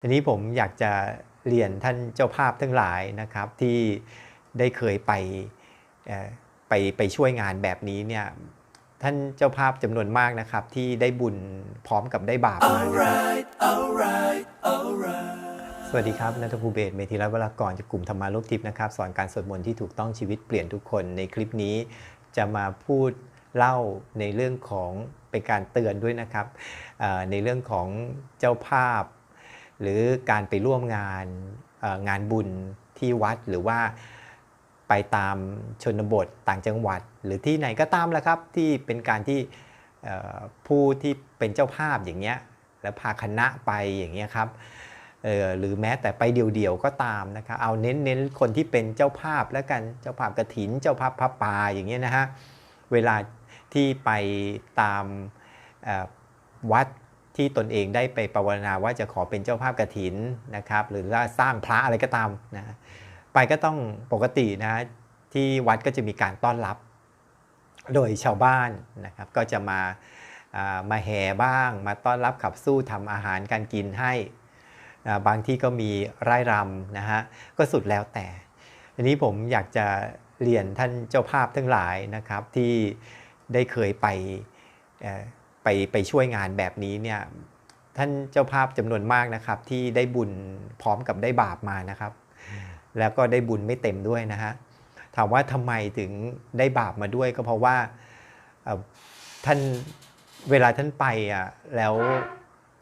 ทีนี้ผมอยากจะเรียนท่านเจ้าภาพทั้งหลายนะครับที่ได้เคยไปเอ่อไปไปช่วยงานแบบนี้เนี่ยท่านเจ้าภาพจำนวนมากนะครับ ที่ได้บุญพร้อมกับได้บาปมานะครับ Alright, alright, alright. สวัสดีครับนัทภูเบศรเมธีรัตน์วรากรจากกลุ่มธรรมาลูกทิพย์นะครับ สอนการสวดมนต์ที่ถูกต้องชีวิตเปลี่ยนทุกคนในคลิปนี้ จะมาพูดเล่าในเรื่องของเป็นการเตือนด้วยนะครับเอ่อในเรื่องของเจ้าภาพ หรือการไปร่วมงานงานบุญที่วัดหรือว่าไปตามชนบทต่างจังหวัด หรือที่ไหนก็ตามแหละครับที่เป็นการที่ผู้ที่เป็นเจ้าภาพอย่างเงี้ยแล้วพาคณะไปอย่างเงี้ยครับหรือแม้แต่ไปเดี่ยวๆก็ตามนะครับเอาเน้นเน้นคนที่เป็นเจ้าภาพแล้วกันเจ้าภาพกระถิน เจ้าภาพพระป่าอย่างเงี้ยนะฮะเวลาที่ไปตามวัด ที่ตนเองได้ไปภาวนาว่าจะขอเป็นเจ้าภาพกระถินนะครับ หรือว่าสร้างพระอะไรก็ตามนะไปก็ต้องปกตินะที่วัดก็จะมีการต้อนรับ โดยชาวบ้านนะครับ ก็จะมาามาแห่บ้าง มาต้อนรับขับสู้ทำอาหารการกินให้บางที่ก็มีไร่รำนะฮะก็สุดแล้วแต่ทีนี้ผมอยากจะเรียนท่านเจ้าภาพทั้งหลายนะครับที่ได้เคยไป ไปไปช่วยงานแบบนี้เนี่ยท่านเจ้าภาพจำนวนมากนะครับที่ได้บุญพร้อมกับได้บาปมานะครับ แล้วก็ได้บุญไม่เต็มด้วยนะฮะถามว่าทำไมถึงได้บาปมาด้วยก็เพราะว่าท่านเวลาท่านไปอะแล้ว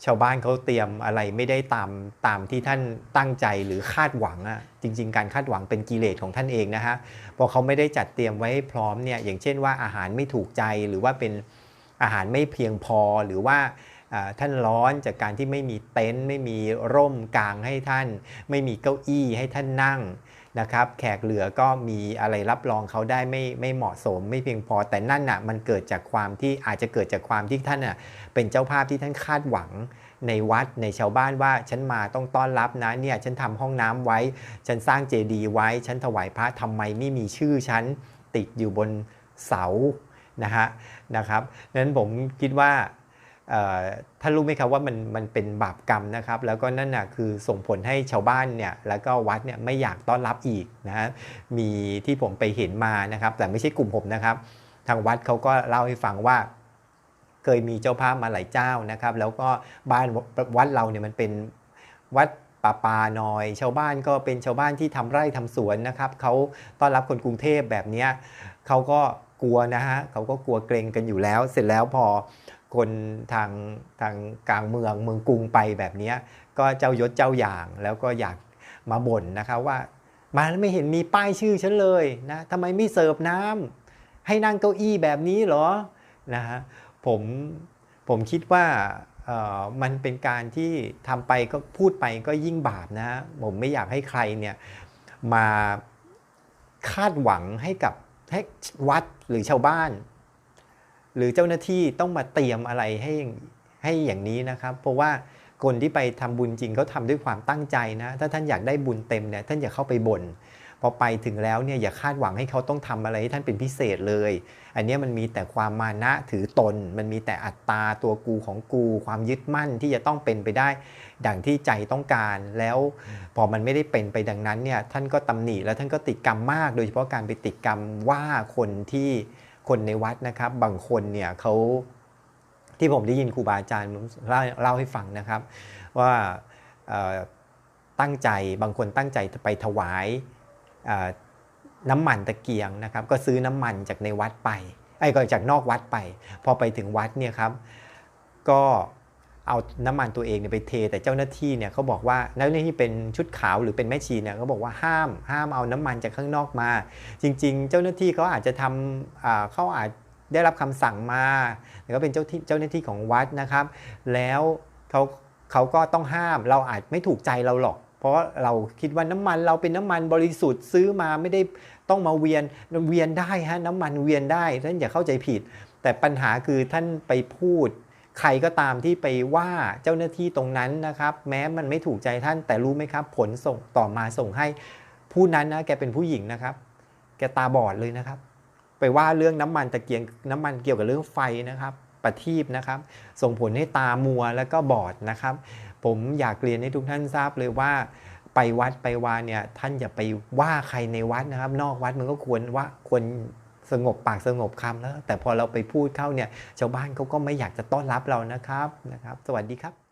ชาวบ้านเขาเตรียมอะไรไม่ได้ตามตามที่ท่านตั้งใจหรือคาดหวังอะจริง ๆ การคาดหวังเป็นกิเลสของท่านเองนะฮะพอเขาไม่ได้จัดเตรียมไว้ให้พร้อมเนี่ยอย่างเช่นว่าอาหารไม่ถูกใจหรือว่าเป็น อาหารไม่เพียงพอหรือว่าท่านร้อนจากการที่ไม่มีเต็นท์ไม่มีร่มกลางให้ท่าน ไม่มีเก้าอี้ให้ท่านนั่งนะครับแขกเหลือก็มีอะไรรับรองเขาได้ไม่ไม่เหมาะสม ไม่เพียงพอแต่นั่นน่ะมันเกิดจากความที่อาจจะเกิดจากความที่ท่านน่ะเป็นเจ้าภาพที่ท่านคาดหวังในวัดในชาวบ้านว่าฉันมาต้องต้อนรับนะเนี่ยฉันทำห้องน้ำไว้ ฉันสร้างเจดีย์ไว้ ฉันถวายพระทำไมไม่มีชื่อฉันติดอยู่บนเสา นะฮะนะครับนั้นผมคิดว่าท่านรู้ไหมครับว่ามันมันเป็นบาปกรรมนะครับ แล้วก็นั่นน่ะคือส่งผลให้ชาวบ้านเนี่ยแล้วก็วัดเนี่ยไม่อยากต้อนรับอีกนะฮะมีที่ผมไปเห็นมานะครับ แต่ไม่ใช่กลุ่มผมนะครับ ทางวัดเขาก็เล่าให้ฟังว่าเคยมีเจ้าภาพมาหลายเจ้านะครับ แล้วก็บ้านวัดเราเนี่ยมันเป็นวัดป่าปาหน่อย ชาวบ้านก็เป็นชาวบ้านที่ทำไร่ทำสวนนะครับเขาต้อนรับคนกรุงเทพแบบนี้เขาก็ กลัวนะฮะเขาก็กลัวเกรงกันอยู่แล้ว เสร็จแล้วพอคนทางทางกลางเมืองเมืองกรุงไปแบบนี้ก็เจ้ายศเจ้าอย่างแล้วก็อยากมาบ่นนะครับว่ามาแล้วไม่เห็นมีป้ายชื่อฉันเลยนะทำไมไม่เสิร์ฟน้ำให้นั่งเก้าอี้แบบนี้เหรอนะฮะผมผมคิดว่ามันเป็นการที่ทำไปก็พูดไปก็ยิ่งบาปนะฮะผมไม่อยากให้ใครเนี่ยมาคาดหวังให้กับ ให้วัดหรือชาวบ้าน หรือเจ้าหน้าที่ต้องมาเตรียมอะไรให้ให้อย่างนี้นะครับ เพราะว่าคนที่ไปทำบุญจริงเขาทำด้วยความตั้งใจนะ ถ้าท่านอยากได้บุญเต็มเนี่ยท่านอย่าเข้าไปบ่น พอไปถึงแล้วเนี่ยอย่าคาดหวังให้เขาต้องทำอะไรให้ท่านเป็นพิเศษเลย อันนี้มันมีแต่ความมานะถือตน มันมีแต่อัตตาตัวกูของกู ความยึดมั่นที่จะต้องเป็นไปได้ ดังที่ใจต้องการแล้วพอมันไม่ได้เป็นไปดังนั้นเนี่ยท่านก็ตำหนิแล้วท่านก็ติดกรรมมาก โดยเฉพาะการไปติดกรรมว่าคนที่คนในวัดนะครับ บางคนเนี่ยเขาที่ผมได้ยินครูบาอาจารย์เล่าเล่าให้ฟังนะครับ ว่าตั้งใจบางคนตั้งใจไปถวาย น้ำมันตะเกียงนะครับ ก็ซื้อน้ำมันจากในวัดไป ไอ้ก็จากนอกวัดไป พอไปถึงวัดเนี่ยครับ ก็เอาน้ำมันตัวเองเนี่ยไปเท แต่เจ้าหน้าที่เนี่ยเขาบอกว่าเจ้าหน้าที่เป็นชุดขาวหรือเป็นแม่ชีเนี่ยเขาบอกว่าห้ามห้ามเอาน้ำมันจากข้างนอกมา จริง ๆ เจ้าหน้าที่เขาอาจจะทำเขาอาจได้รับคำสั่งมาแต่ก็เป็นเจ้าที่เจ้าหน้าที่ของวัดนะครับ แล้วเขาเขาก็ต้องห้าม เราอาจไม่ถูกใจเราหรอก ราะเราคิดว่าน้ำมันเราเป็นน้ำมันบริสุทธิ์ซื้อมาไม่ได้ต้องมาเวียนเวียนได้ฮะน้ำมันเวียนได้ท่านอย่าเข้าใจผิด แต่ปัญหาคือท่านไปพูด ใครก็ตามที่ไปว่าเจ้าหน้าที่ตรงนั้นนะครับ แม้มันไม่ถูกใจท่านแต่รู้ไหมครับ ผลส่งต่อมาส่งให้ผู้นั้นนะแกเป็นผู้หญิงนะครับ แกตาบอดเลยนะครับ ไปว่าเรื่องน้ำมันตะเกียงน้ำมันเกี่ยวกับเรื่องไฟนะครับประทีปนะครับ ส่งผลให้ตามัวแล้วก็บอดนะครับ ผมอยากเรียนให้ทุกท่านทราบเลยว่าไปวัดไปวาเนี่ยท่านอย่าไปว่าใครในวัดนะครับ นอกวัดมันก็ควรว่าควรสงบปากสงบคำแล้ว แต่พอเราไปพูดเข้าเนี่ยชาวบ้านเขาก็ไม่อยากจะต้อนรับเรานะครับนะครับ สวัสดีครับ